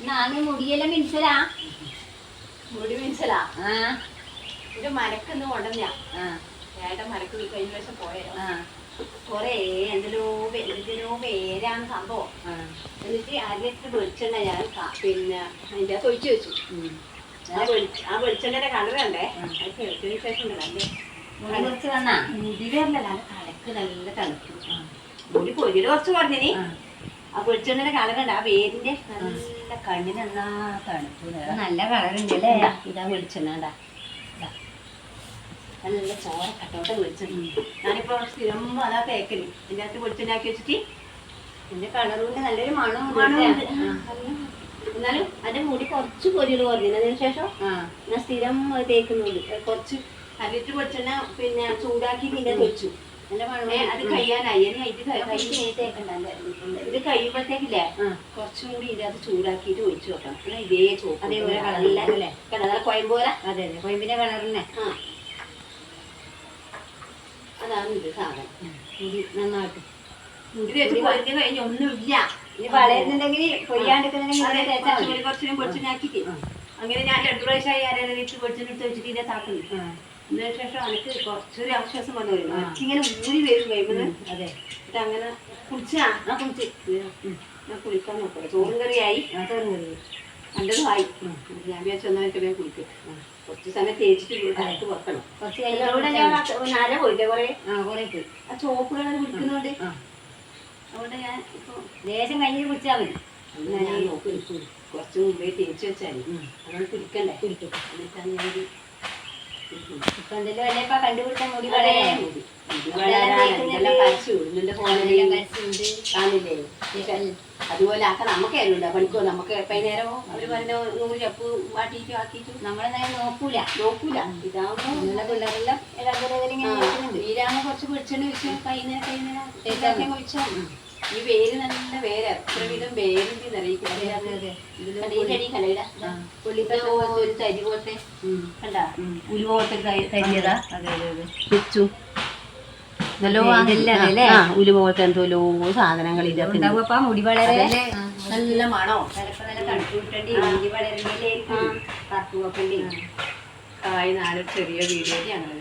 നാന്ന് മുടിയെല്ലാം മിനിച്ചലാ മുടി മീൻസലാ ഇത് മരക്കൊന്ന് കൊണ്ടുവന്ന ഏട്ടൻ മരക്ക് കഴിഞ്ഞ പ്രാവശ്യം പോയാലോ കൊറേ എന്തെല്ലോ എന്തിനോ പേരാണ് സംഭവം. എന്നിട്ട് ആദ്യത്തെ വെളിച്ചെണ്ണ ഞാൻ പിന്നെ അതിന്റെ അകത്ത് ഒഴിച്ചു വെച്ചു. ആ വെളി- ആ വെളിച്ചെണ്ണയുടെ കളർ കണ്ടേ? അത് കേൾക്കുന്ന ശേഷം മുടി നല്ല തലക്ക് നല്ല തണുക്കും മുടി പൊരിയുടെ കുറച്ച് കുറഞ്ഞിനി. ആ. വെളിച്ചെണ്ണയുടെ കളർ കണ്ട? ആ വേരിന്റെ നല്ല കണ്ണിന് എന്നാ തണുപ്പ് നല്ല കളറുണ്ട് അല്ലേ? ഇതാ. വെളിച്ചെണ്ണ. നല്ല ചോറ കട്ടോട്ട് വെളിച്ചെണ്ണ ഞാനിപ്പോ സ്ഥിരം അതാ തേക്കൽ. ഇതിന്റെ അകത്ത് വെളിച്ചെണ്ണ ആക്കി വെച്ചിട്ട് ഇതിന്റെ കളറുകൊണ്ട് നല്ലൊരു മണം മണമുണ്ട്. എന്നാലും അതിന്റെ മുടി കുറച്ച് പൊരികൾ കുറഞ്ഞു അതിന് ശേഷം ആ. ഞാൻ സ്ഥിരം തേക്കുന്നുണ്ട്. കുറച്ച് അരലിറ്റർ വെളിച്ചെണ്ണ പിന്നെ ചൂടാക്കി പിന്നെ വെച്ചു അത് കഴിയാനായി. ഇനി ഇത് ഇത് കഴിയുമ്പോഴത്തേക്കില്ലേ. കുറച്ചും കൂടി ഇതിനകത്ത് ചൂടാക്കിയിട്ട് ഒഴിച്ചു വെക്കണം. ഇതേ ചോപ്പ് അതേപോലെ? നല്ല കൊയമ്പോല അതെ അതെ. കൊയമ്പിന്റെ കളറിനെ അതാണ് ഇത് സാധനം. മുടി നന്നായിട്ട്. മുടി തേച്ച് പൊരിഞ്ഞ് കഴിഞ്ഞ് ഒന്നുമില്ല. ഇനി വളരുന്നുണ്ടെങ്കിൽ അതെ, കുറച്ചും ആ. അങ്ങനെ ഞാൻ രണ്ടു പ്രാവശ്യമായി അരലിട്ട് വെളിച്ചെണ്ണ പൊടിച്ചിട്ട് വെച്ചിട്ട് ഇതിനെ താക്കുന്നു. ആ. അതിന് ശേഷം എനിക്ക് കുറച്ചൊരു ആശ്വാസം വന്നു വരും. ഇങ്ങനെ ഊരി വരും കഴിയുമ്പോൾ അതെ. എന്നിട്ട് അങ്ങനെ കുളിച്ചാ ആ കുളിച്ച്. ഞാൻ കുളിക്കാൻ നോക്കാം ചോറും കറിയായി. മതി ആയി. ഞാൻ വിചാരിച്ചു ഒന്നായിട്ട് ഞാൻ കുളിക്കും. കുറച്ച് സമയം തേച്ചിട്ട് തലക്ക് വെക്കണം കുറച്ച് നര പോയില്ലേ കുറേ. ആ കുറെ പോയി. ആ ചോപ്പ് കളർ കുളിക്കുന്നുണ്ട് അതുകൊണ്ട് ഞാൻ ഇപ്പോൾ ദേശം കഴിഞ്ഞ് കുടിച്ചാൽ മതി. ഞാൻ നോക്കി കുറച്ച് മുമ്പേ തേച്ച് വെച്ചാൽ. അതുകൊണ്ട് കുളിക്കണ്ടേ? കുടിക്കും എന്നിട്ടാണ് ഞാൻ അതുപോലെ ആക്ക നമുക്ക് ഉണ്ടാ പണിക്കോ നമുക്ക് വൈകുന്നേരമോ അവർ പറഞ്ഞ നൂറ് ചപ്പ് വാട്ടിയിട്ട് ആക്കിയിട്ട്. നമ്മളെന്തായാലും നോക്കൂല. നോക്കൂല. ഇതാവുമ്പോ പിള്ളേരെല്ലാം ഈരാമ കുറച്ച് കൈനേരം കൈനേരം തേച്ചാ തേച്ചാൽ ഒഴിച്ചാൽ ഈ വേര് നല്ല വേര് തരി പോലത്തെ. കണ്ടാ. ഉരു പോലത്തെ വെച്ചു. പോലത്തെ എന്തോലോ സാധനങ്ങൾ മുടി വളരെ നല്ല മണോ? നല്ല തണുപ്പ് കിട്ടണ്ടി മുടി വളരണ്ടില്ലായിരിക്കും കറുപ്പ് വെക്കണ്ടി കായ് നാല് ചെറിയ വീഡിയോ ഞങ്ങൾ